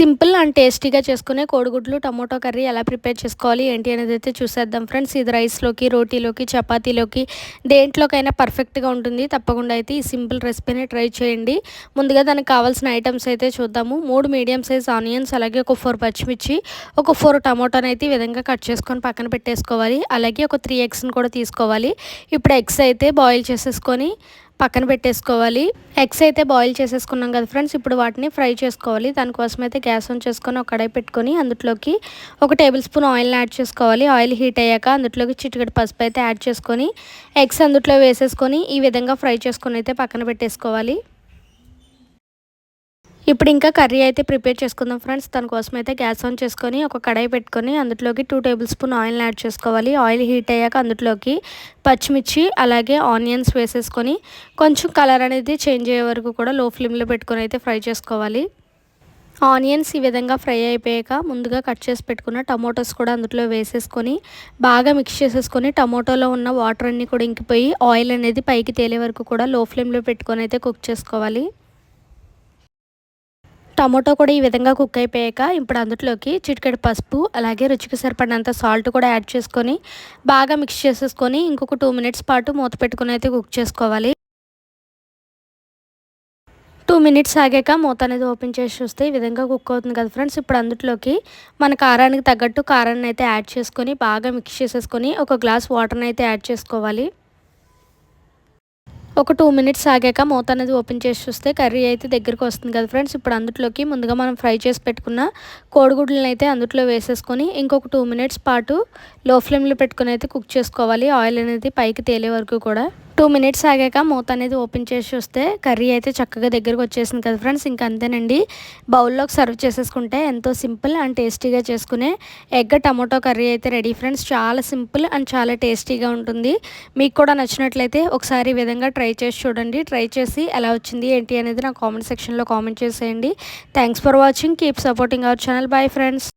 Simple and టేస్టీగా చేసుకునే కోడిగుడ్లు టమోటో కర్రీ ఎలా ప్రిపేర్ చేసుకోవాలి ఏంటి అనేది అయితే చూసేద్దాం ఫ్రెండ్స్. ఇది రైస్లోకి రోటీలోకి చపాతీలోకి దేంట్లోకైనా పర్ఫెక్ట్గా ఉంటుంది. తప్పకుండా అయితే ఈ సింపుల్ రెసిపీని ట్రై చేయండి. ముందుగా దానికి కావాల్సిన ఐటమ్స్ అయితే చూద్దాము. మూడు మీడియం సైజ్ ఆనియన్స్ అలాగే ఒక ఫోర్ పచ్చిమిర్చి ఒక ఫోర్ టమోటాని అయితే ఈ విధంగా కట్ చేసుకొని పక్కన పెట్టేసుకోవాలి. అలాగే ఒక త్రీ ఎగ్స్ని కూడా తీసుకోవాలి. ఇప్పుడు ఎగ్స్ అయితే బాయిల్ చేసేసుకొని పక్కన పెట్టేసుకోవాలి. ఎగ్స్ అయితే బాయిల్ చేసేసుకున్నాం కదా ఫ్రెండ్స్ ఇప్పుడు వాటిని ఫ్రై చేసుకోవాలి. దానికోసం అయితే గ్యాస్ ఆన్ చేసుకొని ఒక కడాయి పెట్టుకొని అందులోకి ఒక టేబుల్ స్పూన్ ఆయిల్ని యాడ్ చేసుకోవాలి. ఆయిల్ హీట్ అయ్యాక అందులోకి చిటికటి పసుపు అయితే యాడ్ చేసుకొని ఎగ్స్ అందులో వేసేసుకొని ఈ విధంగా ఫ్రై చేసుకొని అయితే పక్కన పెట్టేసుకోవాలి. ఇప్పుడు ఇంకా కర్రీ అయితే ప్రిపేర్ చేసుకుందాం ఫ్రెండ్స్. దానికోసం అయితే గ్యాస్ ఆన్ చేసుకొని ఒక కడాయి పెట్టుకొని అందులోకి టూ టేబుల్ స్పూన్ ఆయిల్ని యాడ్ చేసుకోవాలి. ఆయిల్ హీట్ అయ్యాక అందులోకి పచ్చిమిర్చి అలాగే ఆనియన్స్ వేసేసుకొని కొంచెం కలర్ అనేది చేంజ్ అయ్యే వరకు కూడా లో ఫ్లేమ్లో పెట్టుకొని అయితే ఫ్రై చేసుకోవాలి. ఆనియన్స్ ఈ విధంగా ఫ్రై అయిపోయాక ముందుగా కట్ చేసి పెట్టుకున్న టమోటోస్ కూడా అందులో వేసేసుకొని బాగా మిక్స్ చేసేసుకొని టమోటోలో ఉన్న వాటర్ అన్నీ కూడా ఇంకిపోయి ఆయిల్ అనేది పైకి తేలే వరకు కూడా లో ఫ్లేమ్లో పెట్టుకొని అయితే కుక్ చేసుకోవాలి. టమాటో కూడా ఈ విధంగా కుక్ అయిపోయాక ఇప్పుడు అందులోకి చిటికెడు పసుపు అలాగే రుచికి సరిపడినంత సాల్ట్ కూడా యాడ్ చేసుకొని బాగా మిక్స్ చేసేసుకొని ఇంకొక టూ మినిట్స్ పాటు మూత పెట్టుకుని అయితే కుక్ చేసుకోవాలి. టూ మినిట్స్ ఆగాక మూత అనేది ఓపెన్ చేసి చూస్తే ఈ విధంగా కుక్ అవుతుంది కదా ఫ్రెండ్స్ ఇప్పుడు అందులోకి మన కారానికి తగ్గట్టు కారాన్ని అయితే యాడ్ చేసుకొని బాగా మిక్స్ చేసేసుకొని ఒక గ్లాస్ వాటర్ని అయితే యాడ్ చేసుకోవాలి. ఒక టూ మినిట్స్ ఆగాక మూత అనేది ఓపెన్ చేసి చూస్తే కర్రీ అయితే దగ్గరికి వస్తుంది కదా ఫ్రెండ్స్ ఇప్పుడు అందులోకి ముందుగా మనం ఫ్రై చేసి పెట్టుకున్న కోడిగుడ్లను అయితే అందులో వేసేసుకొని ఇంకొక టూ మినిట్స్ పాటు లో ఫ్లేమ్లో పెట్టుకుని అయితే కుక్ చేసుకోవాలి. ఆయిల్ అనేది పైకి తేలే వరకు కూడా. టూ మినిట్స్ ఆగాక మూత అనేది ఓపెన్ చేసి చూస్తే కర్రీ అయితే చక్కగా దగ్గరకు వచ్చేసింది కదా ఫ్రెండ్స్. ఇంకా అంతేనండి. బౌల్లోకి సర్వ్ చేసేసుకుంటే ఎంతో సింపుల్ అండ్ టేస్టీగా చేసుకునే ఎగ్ టమాటో కర్రీ అయితే రెడీ ఫ్రెండ్స్. చాలా సింపుల్ అండ్ చాలా టేస్టీగా ఉంటుంది. మీకు కూడా నచ్చినట్లయితే ఒకసారి ఈ విధంగా ట్రై చేసి చూడండి. ట్రై చేసి ఎలా వచ్చింది ఏంటి అనేది నా కామెంట్ సెక్షన్లో కామెంట్ చేసేయండి. Thanks for watching keep supporting our channel bye friends